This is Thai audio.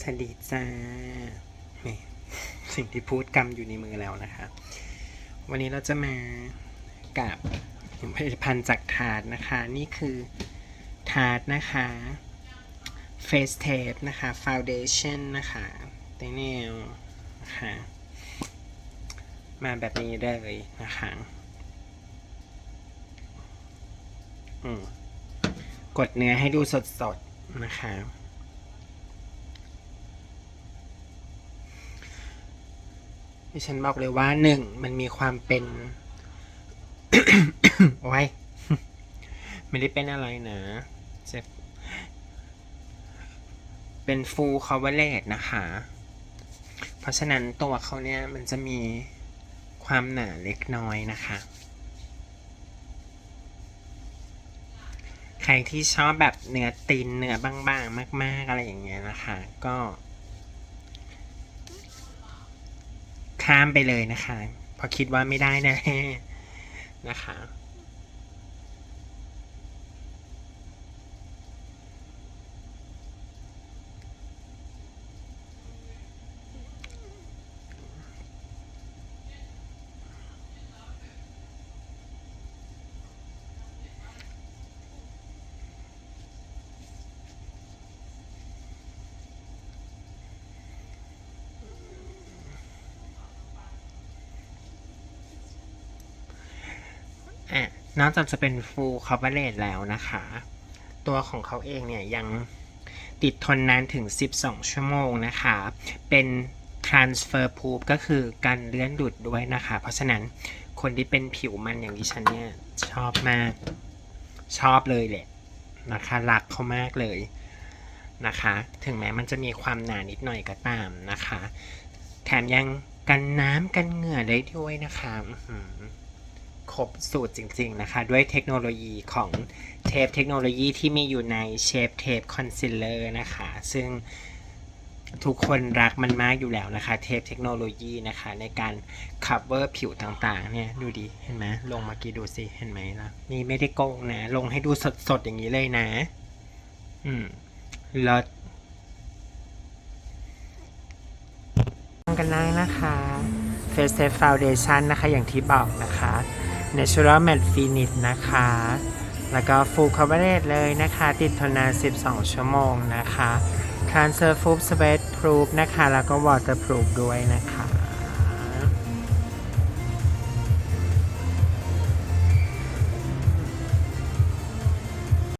สวัสดีจ้านี่สิ่งที่พูดกำอยู่ในมือแล้วนะคะ วันนี้เราจะมากับผลิตภัณฑ์จากทาร์ตนะคะ นี่คือทาร์ตนะคะ Face Tape นะคะ Foundation นะคะเตเนลนะคะมาแบบนี้เลยนะคะอืมกดเนื้อให้ดูสดๆนะคะ ดิฉันบอกเลยว่าหนึ่งมันมีความเป็นโอ้ยไม่ได้เป็นอะไรนะเจ็บเป็นฟูลคอเวเลตนะคะ เพราะฉะนั้นตัวเขาเนี่ยมันจะมีความหนาเล็กน้อยนะคะ ใครที่ชอบแบบเนื้อตีนเนื้อบางๆ มาก ๆ อะไรอย่างเงี้ยนะคะ ก็ ข้ามไปเลยนะคะเพราะคิดว่าไม่ได้แน่นะคะ อะ นอกจากจะเป็น full coverage แล้วนะคะ ตัวของเขาเองเนี่ยยังติดทนนานถึง 12 ชั่วโมงนะคะ เป็น transfer proof ก็คือการเลื่อนดุดด้วยนะคะ เพราะฉะนั้นคนที่เป็นผิวมันอย่างดิฉันเนี่ยชอบมาก ชอบเลยแหละนะคะรักเขามากเลยนะคะ ถึงแม้มันจะมีความหนานิดหน่อยก็ตามนะคะ แถมยังกันน้ำกันเหงื่อได้ด้วยนะคะ ครบสูตรจริงๆนะคะ ด้วยเทคโนโลยีของเทปเทคโนโลยีที่มีอยู่ในเชฟเทปคอนซีลเลอร์นะคะ ซึ่งทุกคนรักมันมากอยู่แล้วนะคะ เทปเทคโนโลยีนะคะ ในการ cover ผิวต่างๆ เนี่ย ดูดิ เห็นไหมลงมากี่ดูสิ เห็นไหมล่ะ นี่ไม่ได้โกงนะ ลงให้ดูสดๆ อย่างนี้เลยนะ อืมลดกันได้นะคะ Face Tape Foundation นะคะอย่างที่บอกนะคะ Natural Matte Finish นะคะ แล้วก็ Full Coverage เลยนะคะ ติดทนนาน 12 ชั่วโมงนะคะ Transfer Proof Sweat Proof นะคะ แล้วก็ Waterproof ด้วยนะคะ